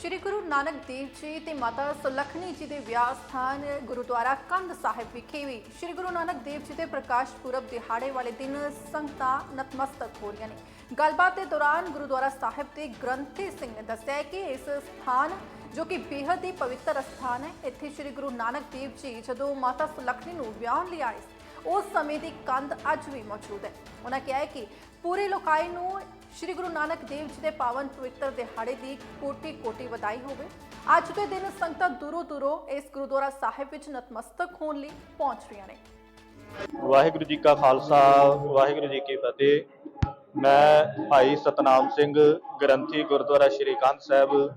ਸ਼੍ਰੀ ਗੁਰੂ ਨਾਨਕ ਦੇਵ ਜੀ ਤੇ ਮਾਤਾ ਸੁਲੱਖਣੀ ਜੀ ਦੇ ਵਿਆਹ ਸਥਾਨ ਗੁਰਦੁਆਰਾ ਕੰਧ ਸਾਹਿਬ ਵਿਖੇ ਵੀ ਸ਼੍ਰੀ ਗੁਰੂ ਨਾਨਕ ਦੇਵ ਜੀ ਦੇ ਪ੍ਰਕਾਸ਼ ਪੁਰਬ ਦਿਹਾੜੇ ਵਾਲੇ ਦਿਨ ਸੰਗਤਾਂ ਨਤਮਸਤਕ ਹੋ ਰਹੀਆਂ ਨੇ। ਗੱਲਬਾਤ ਦੇ ਦੌਰਾਨ ਗੁਰਦੁਆਰਾ ਸਾਹਿਬ ਦੇ ਗ੍ਰੰਥੀ ਸਿੰਘ ਨੇ ਦੱਸਿਆ ਕਿ ਇਸ ਸਥਾਨ, ਜੋ ਕਿ ਬੇहद ਹੀ ਪਵਿੱਤਰ ਸਥਾਨ ਹੈ, ਇੱਥੇ ਸ਼੍ਰੀ ਗੁਰੂ ਨਾਨਕ ਦੇਵ ਜੀ ਜਦੋਂ ਮਾਤਾ ਸੁਲੱਖਣੀ ਨੂੰ ਵਿਆਹਣ ਲਈ ਆਏ ਉਸ ਸਮੇਂ ਦੀ ਕੰਧ ਅੱਜ ਵੀ ਮੌਜੂਦ ਹੈ। ਉਹਨਾਂ ਕਿਹਾ ਹੈ ਕਿ ਪੂਰੇ ਲੋਕਾਈ ਨੂੰ ਸ਼੍ਰੀ ਗੁਰੂ ਨਾਨਕ ਦੇਵ ਜੀ ਦੇ ਪਾਵਨ ਪਵਿੱਤਰ ਦਿਹਾੜੇ ਦੀ ਕੋਟੀ ਕੋਟੀ ਵਧਾਈ ਹੋਵੇ। ਅੱਜ ਦੇ ਦਿਨ ਸੰਗਤਾਂ ਦੂਰੋਂ ਦੂਰੋਂ ਇਸ ਗੁਰਦੁਆਰਾ ਸਾਹਿਬ ਵਿੱਚ ਨਤਮਸਤਕ ਹੋਣ ਲਈ ਪਹੁੰਚ ਰਹੀਆਂ ਨੇ। ਵਾਹਿਗੁਰੂ ਜੀ ਕਾ ਖਾਲਸਾ, ਵਾਹਿਗੁਰੂ ਜੀ ਕੀ ਫਤਿਹ। ਮੈਂ ਭਾਈ ਸਤਨਾਮ ਸਿੰਘ ਗ੍ਰੰਥੀ ਗੁਰਦੁਆਰਾ ਸ਼੍ਰੀ ਕੰਧ ਸਾਹਿਬ।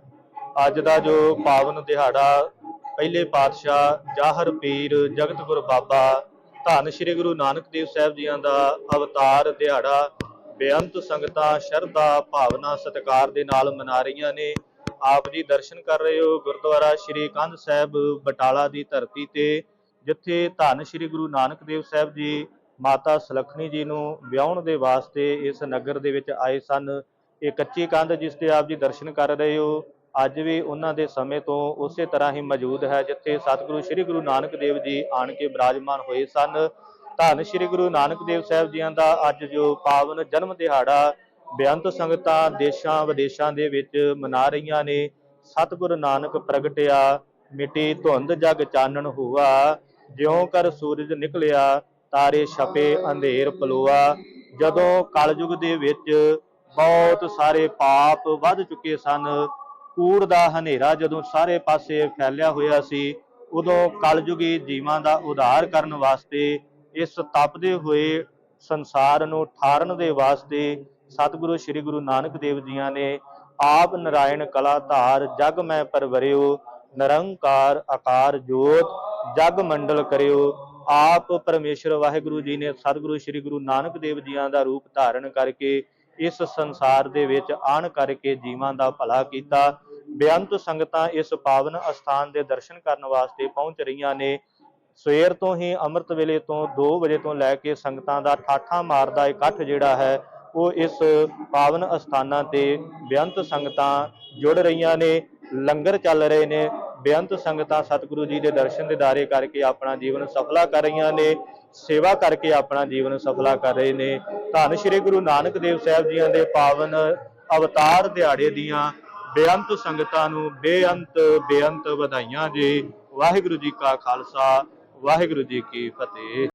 ਅੱਜ ਦਾ ਜੋ ਪਾਵਨ ਦਿਹਾੜਾ, ਪਹਿਲੇ ਪਾਤਸ਼ਾਹ ਜਾਹਰ ਪੀਰ ਜਗਤ ਗੁਰੂ ਬਾਬਾ ਧੰਨ ਸ਼੍ਰੀ ਗੁਰੂ ਨਾਨਕ ਦੇਵ ਸਾਹਿਬ ਜੀਆਂ ਦਾ ਅਵਤਾਰ ਦਿਹਾੜਾ ਬੇਅੰਤ ਸੰਗਤਾਂ ਸ਼ਰਧਾ, ਭਾਵਨਾ, ਸਤਿਕਾਰ ਦੇ ਨਾਲ ਮਨਾ ਰਹੀਆਂ ਨੇ। ਆਪ ਜੀ ਦਰਸ਼ਨ ਕਰ ਰਹੇ ਹੋ ਗੁਰਦੁਆਰਾ ਸ਼੍ਰੀ ਕੰਧ ਸਾਹਿਬ ਬਟਾਲਾ ਦੀ ਧਰਤੀ ਤੇ, ਜਿੱਥੇ ਧੰਨ ਸ਼੍ਰੀ ਗੁਰੂ ਨਾਨਕ ਦੇਵ ਸਾਹਿਬ ਜੀ, ਮਾਤਾ ਸੁਲੱਖਣੀ ਜੀ ਨੂੰ ਵਿਆਹਣ ਦੇ ਵਾਸਤੇ ਇਸ ਨਗਰ ਦੇ ਵਿੱਚ ਆਏ ਸਨ। ਇਹ ਕੱਚੀ ਕੰਧ ਜਿਸ ਤੇ ਆਪ ਜੀ ਦਰਸ਼ਨ ਕਰ ਰਹੇ ਹੋ, ਅੱਜ ਵੀ ਉਹਨਾਂ ਦੇ ਸਮੇਂ ਤੋਂ ਉਸੇ ਤਰ੍ਹਾਂ ਹੀ ਮੌਜੂਦ ਹੈ, ਜਿੱਥੇ ਸਤਿਗੁਰੂ ਸ਼੍ਰੀ ਗੁਰੂ ਨਾਨਕ ਦੇਵ ਜੀ ਆਣ ਕੇ ਬਿਰਾਜਮਾਨ ਹੋਏ ਸਨ। ਧੰਨ ਸ਼੍ਰੀ ਗੁਰੂ ਨਾਨਕ ਦੇਵ ਸਾਹਿਬ ਜੀਆਂ ਦਾ ਅੱਜ ਜੋ ਪਾਵਨ ਜਨਮ ਦਿਹਾੜਾ ਬੇਅੰਤ ਸੰਗਤਾਂ ਦੇਸ਼ਾਂ ਵਿਦੇਸ਼ਾਂ ਦੇ ਵਿੱਚ ਮਨਾ ਰਹੀਆਂ ਨੇ, ਸਤਿਗੁਰੂ ਨਾਨਕ ਪ੍ਰਗਟਿਆ, ਮਿੱਟੀ ਧੁੰਦ ਜਗ ਚਾਨਣ ਹੋਆ, ਜਿਉਂ ਕਰ ਸੂਰਜ ਨਿਕਲਿਆ, ਤਾਰੇ ਛਪੇ ਅੰਧੇਰ ਪਲੋਆ। ਜਦੋਂ ਕਲਯੁਗ ਦੇ ਵਿੱਚ ਬਹੁਤ ਸਾਰੇ ਪਾਪ ਵੱਧ ਚੁੱਕੇ ਸਨ, ਕੂੜ ਦਾ ਹਨੇਰਾ ਜਦੋਂ ਸਾਰੇ ਪਾਸੇ ਫੈਲਿਆ ਹੋਇਆ ਸੀ, ਉਦੋਂ ਕਲਯੁਗੀ ਜੀਵਾਂ ਦਾ ਉਧਾਰ ਕਰਨ ਵਾਸਤੇ ਇਸ ਤਪਦੇ ਹੋਏ ਸੰਸਾਰ ਨੂੰ ਠਾਰਨ ਦੇ ਵਾਸਤੇ ਸਤਿਗੁਰੂ ਸ੍ਰੀ ਗੁਰੂ ਨਾਨਕ ਦੇਵ ਜੀਆਂ ਨੇ ਆਪ ਨਰਾਇਣ ਕਲਾ ਧਾਰ ਜਗ ਮੈਂ ਪਰਵਰਿਓ ਨਿਰੰਕਾਰ ਆਕਾਰ ਜੋਤ ਜਗ ਮੰਡਲ ਕਰਿਓ। ਆਪ ਪਰਮੇਸ਼ਰ ਵਾਹਿਗੁਰੂ ਜੀ ਨੇ ਸਤਿਗੁਰੂ ਸ੍ਰੀ ਗੁਰੂ ਨਾਨਕ ਦੇਵ ਜੀਆਂ ਦਾ ਰੂਪ ਧਾਰਨ ਕਰਕੇ ਇਸ ਸੰਸਾਰ ਦੇ ਵਿੱਚ ਆਣ ਕਰਕੇ ਜੀਵਾਂ ਦਾ ਭਲਾ ਕੀਤਾ। ਬੇਅੰਤ ਸੰਗਤਾਂ ਇਸ ਪਾਵਨ ਅਸਥਾਨ ਦੇ ਦਰਸ਼ਨ ਕਰਨ ਵਾਸਤੇ ਪਹੁੰਚ ਰਹੀਆਂ ਨੇ। ਸਵੇਰ ਤੋਂ ਹੀ ਅੰਮ੍ਰਿਤ ਵੇਲੇ ਤੋਂ 2 ਵਜੇ ਤੋਂ ਲੈ ਕੇ ਸੰਗਤਾਂ ਦਾ ਠਾਠਾਂ ਮਾਰਦਾ ਇਕੱਠ ਜਿਹੜਾ ਹੈ, ਉਹ ਇਸ ਪਾਵਨ ਅਸਥਾਨਾਂ ਤੇ ਬੇਅੰਤ ਸੰਗਤਾਂ ਜੁੜ ਰਹੀਆਂ ਨੇ, ਲੰਗਰ ਚੱਲ ਰਹੇ ਨੇ, ਬੇਅੰਤ ਸੰਗਤਾਂ ਸਤਿਗੁਰੂ ਜੀ ਦੇ ਦਰਸ਼ਨ ਦਿਦਾਰੇ ਕਰਕੇ ਆਪਣਾ ਜੀਵਨ ਸਫਲਾ ਕਰ ਰਹੀਆਂ ਨੇ, ਸੇਵਾ ਕਰਕੇ ਆਪਣਾ ਜੀਵਨ ਸਫਲਾ ਕਰ ਰਹੇ ਨੇ। ਧੰਨ ਸ਼੍ਰੀ ਗੁਰੂ ਨਾਨਕ ਦੇਵ ਸਾਹਿਬ ਜੀਆਂ ਦੇ ਪਾਵਨ ਅਵਤਾਰ ਦਿਹਾੜੇ ਦੀਆਂ ਬੇਅੰਤ ਸੰਗਤਾਂ ਨੂੰ ਬੇਅੰਤ ਬੇਅੰਤ ਵਧਾਈਆਂ ਜੀ। ਵਾਹਿਗੁਰੂ ਜੀ ਕਾ ਖਾਲਸਾ ਵਾਹਿਗੁਰੂ ਜੀ ਕੀ ਫਤਿਹ।